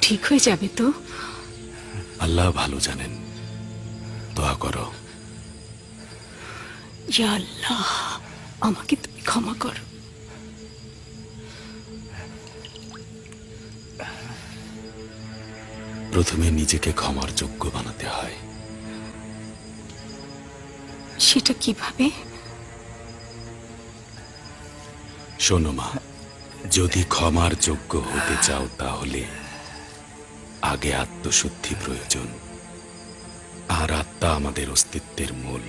ঠিক হয়ে যাবে তো? আল্লাহ ভালো জানেন। দোয়া করো। ইয়া আল্লাহ আমাকে তুমি ক্ষমা করো। প্রথমে নিজেকে ক্ষমার যোগ্য বানাতে হয়। সেটা কীভাবে? শোনো মা যদি ক্ষমার যোগ্য হতে চাও তাহলে আগে আত্মশুদ্ধি প্রয়োজন, আর আত্মা আমাদের অস্তিত্বের মূল।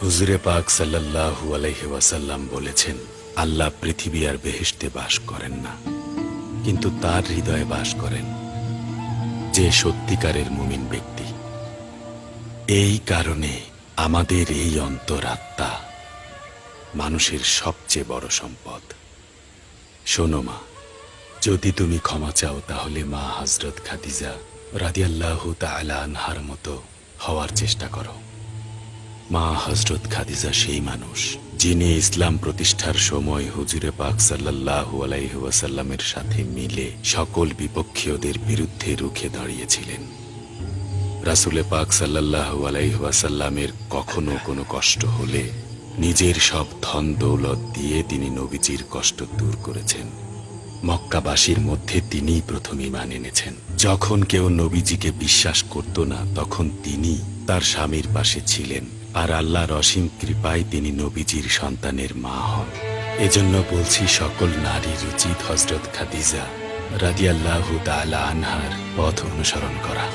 হুজুরে পাক সাল্লাল্লাহু আলাইহি ওয়াসাল্লাম বলেছেন, আল্লাহ পৃথিবী আর বেহেশতে বাস করেন না, কিন্তু তার হৃদয়ে বাস করেন যে সত্যিকারের মুমিন ব্যক্তি। এই কারণে আমাদের এই অন্তরাত্মা মানুষের সবচেয়ে বড় সম্পদ। শোনো মা যদি তুমি ক্ষমা চাও, তাহলে মা হজরত খাদিজা রাদিয়াল্লাহু আনহার মতো হওয়ার চেষ্টা করো। মা হজরত খাদিজা সেই মানুষ, যিনি ইসলাম প্রতিষ্ঠার সময় হুজুরে পাক সাল্লাল্লাহু আলাইহি ওয়াসাল্লামের সাথে মিলে সকল বিপক্ষীয়দের বিরুদ্ধে রুখে দাঁড়িয়েছিলেন। রাসুলে পাক সাল্লাল্লাহু আলাইহি ওয়াসাল্লামের কখনো কোনো কষ্ট হলে নিজের সব ধন দৌলত দিয়ে তিনি নবীজির কষ্ট দূর করেছেন। মক্কাবাসীর মধ্যে তিনি প্রথম ইমান এনেছেন। যখন কেউ নবীজিকে বিশ্বাস করত না, তখন তিনি তার স্বামীর পাশে ছিলেন আর আল্লাহর অসীম কৃপায় তিনি নবীজির সন্তানের মা হন। এজন্য বলছি, সকল নারীর উচিত হজরত খাদিজা রাজিয়াল্লাহ তালা আনহার পথ অনুসরণ করা।